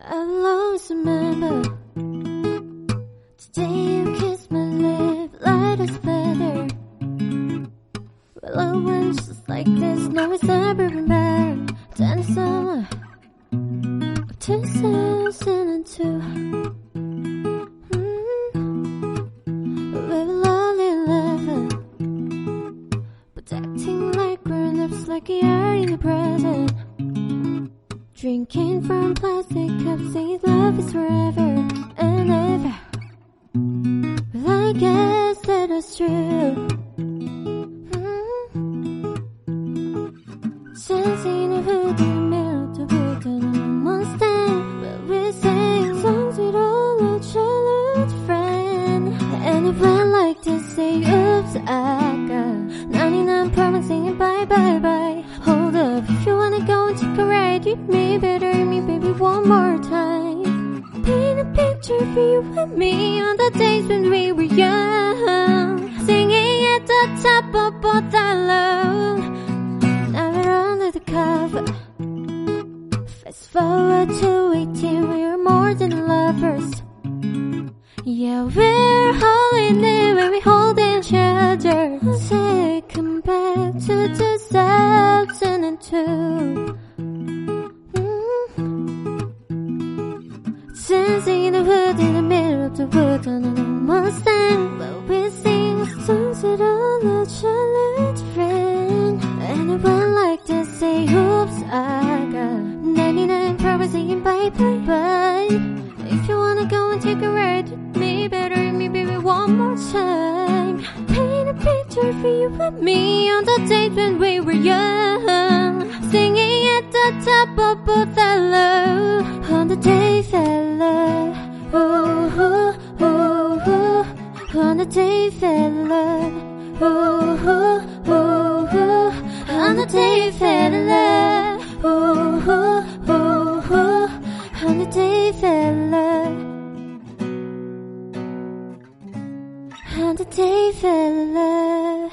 I'll always remember the day you kissed my lip, light as feather. Well, it went just like this, no, it's never been better than summer 2002. We mm-hmm. were lonely loving, but acting like grown-ups, like you are in the present. Drinking from plastic cups, saying love is forever and ever. Well, I guess that is true. Mm. Sensing a hood in the of the wood on Mustang, where we sing songs with all our childhood friends. And if went like to say, oops, I got 99 problems singing bye bye bye. With me, better me, baby, one more time. Paint a picture for you and me on the days when we were young. Singing at the top of both our lungs. Now we're under the cover. Fast forward to 18, we're more than lovers. Yeah, we're Dancing in the wood in the middle of the wood on a Mustang. But we sing songs with all our childhood it went like this, say, oops, I got 99 problems singing bye bye bye. If you wanna go and take a ride with me, better me, baby, one more time. Paint a picture for you and me on the days when we were young. Singing at the top of both Day fella. Ooh, ooh, ooh, ooh. On the day ooh, ooh. On the day fella. On the day fella.